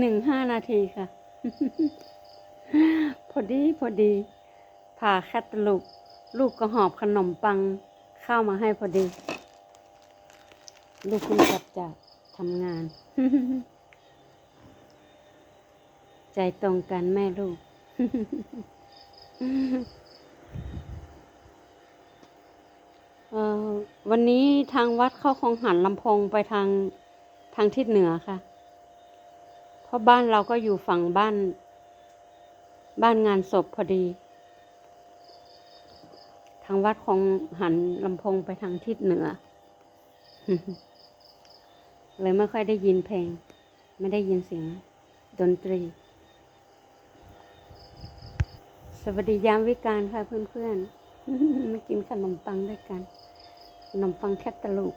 หนึ่งห้านาทีค่ะ พอดีพอดี ผ่าแคตตลูกลูกก็หอบขนมปังเข้ามาให้พอดี ลูกคุณกลับจากทำงาน ใจตรงกันแม่ลูก วันนี้ทางวัดเข้าคองหันลำพงไปทางทางทิศเหนือค่ะ ราะบ้านเราก็อยู่ฝั่งบ้าน บ้านงานศพพอดี ทางวัดคงหันลำพงไปทางทิศเหนือ เลยไม่ค่อยได้ยินเพลง ไม่ได้ยินเสียงดนตรี สวัสดียามวิการค่ะเพื่อนๆมากินขนมปังด้วยกันขนมปังแคตตาลูก